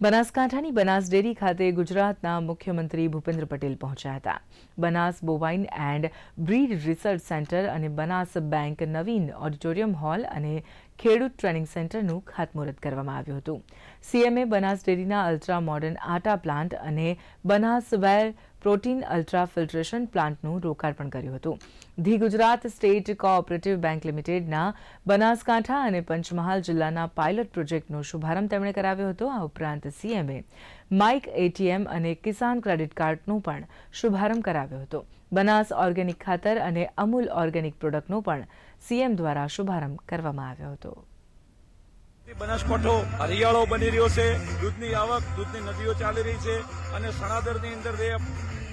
બનાસકાંઠાની Banas dairy ખાતે ગુજરાતના મુખ્યમંત્રી ભૂપેન્દ્ર પટેલ પહોંચ્યા હતા. Banas bovine and breed research centre અને બનાસ બેંક નવીન ઓડિટોરિયમ હોલ અને ખેડૂત ટ્રેનિંગ સેન્ટરનું ખાતમુહૂર્ત કરવામાં આવ્યું હતું. સીએમએ બનાસ ડેરીના અલ્ટ્રા મોડર્ન આટા પ્લાન્ટ અને Banas whey protein ultra filtration પ્લાન્ટનું લોકાર્પણ કર્યું હતું. The Gujarat state cooperative bank લિમિટેડના બનાસકાંઠા અને પંચમહાલ જિલ્લાના પાયલટ પ્રોજેક્ટનો શુભારંભ તેમણે કરાવ્યો હતો. આ ઉપરાંત સીએમએ માઇક એટીએમ અને કિસાન ક્રેડિટ કાર્ડનો પણ શુભારંભ કરાવ્યો હતો. બનાસ ઓર્ગેનિક ખાતર અને અમૂલ ઓર્ગેનિક પ્રોડક્ટનો પણ સીએમ દ્વારા શુભારંભ કરવામાં આવ્યો હતો. બનાસકાંઠો હરિયાળો બની રહ્યો છે. દૂધની આવક, દૂધની નદીઓ ચાલી રહી છે અને સણાદરની અંદર જે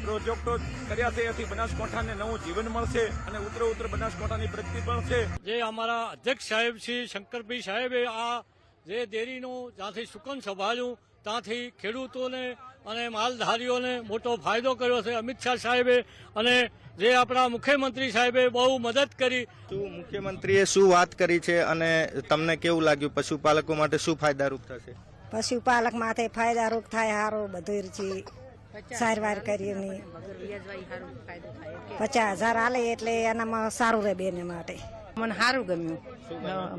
પ્રોજેક્ટો કર્યા છે. એથી બનાસકાંઠાને નવું જીવન મળશે અને ઉત્તર ઉત્તર બનાસકાંઠાની પ્રગતિ પણ છે જે અમારા અધ્યક્ષ સાહેબ શ્રી શંકરભાઈ સાહેબે આ જે ડેરીનું જ્યાંથી સુકન સંભાળ્યું ત્યાંથી ખેડૂતોને અને માલધારીઓને મોટો ફાયદો કર્યો છે. અમિત શાહ સાહેબે અને જે આપણા મુખ્યમંત્રી સાહેબે બહુ મદદ કરી. શું મુખ્યમંત્રીએ શું વાત કરી છે અને તમને કેવું લાગ્યું? પશુપાલકો માટે શું ફાયદારૂપ થશે? પશુપાલક માટે ફાયદારૂપ થાય સારો બધું છે સારવાર કરીને પચાસ હજાર આલે એટલે એનામાં સારું રહે બેને માટે. મને સારું ગમ્યું.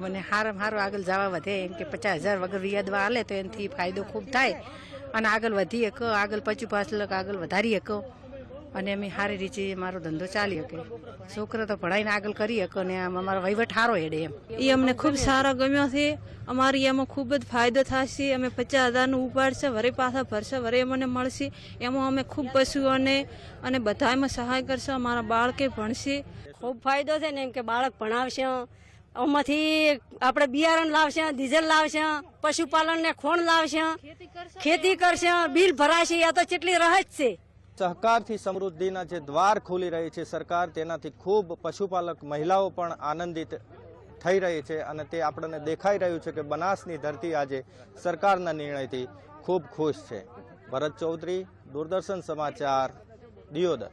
મને સારું સારું આગળ જવા વધે. એમ કે પચાસ હજાર વગર વ્યાજવા હાલે તો એનાથી ફાયદો ખૂબ થાય. અને આગળ વધી શકો આગળ પચું લાખ આગળ વધારી શકો અને અમે સારી રીતે મારો ધંધો ચાલી શકે. છોકરો તો ભણાઈને આગળ કરી શકો ને આમ અમારો વહીવટ સારો હેડે એમ. એ અમને ખૂબ સારો ગમ્યો છે. અમારી એમાં ખૂબ જ ફાયદો થશે અમે પચાસ હજારનું ઉપાડશે વરે પાછા ભરશે વરે અમને મળશે. એમાં અમે ખૂબ પશુઓને અને બધા એમાં સહાય કરશે અમારા બાળકે ભણશે. ખૂબ ફાયદો છે ને એમ કે બાળક ભણાવશે. આમાંથી આપણે બિયારણ લાવશે ડીઝલ લાવશે પશુપાલનને ખોણ લાવશે ખેતી કરશે. બિલ ભરાશે. આ તો કેટલી રહસ્ય છે. સહકારથી સમૃદ્ધિના જે દ્વાર ખોલી રહી છે સરકાર, તેનાથી ખૂબ પશુપાલક મહિલાઓ પણ આનંદિત થઈ રહી છે અને તે આપણને દેખાઈ રહ્યું છે કે બનાસની ધરતી આજે સરકારના નિર્ણયથી ખૂબ ખુશ છે. ભરત ચૌધરી, દૂરદર્શન સમાચાર, દિયોદર.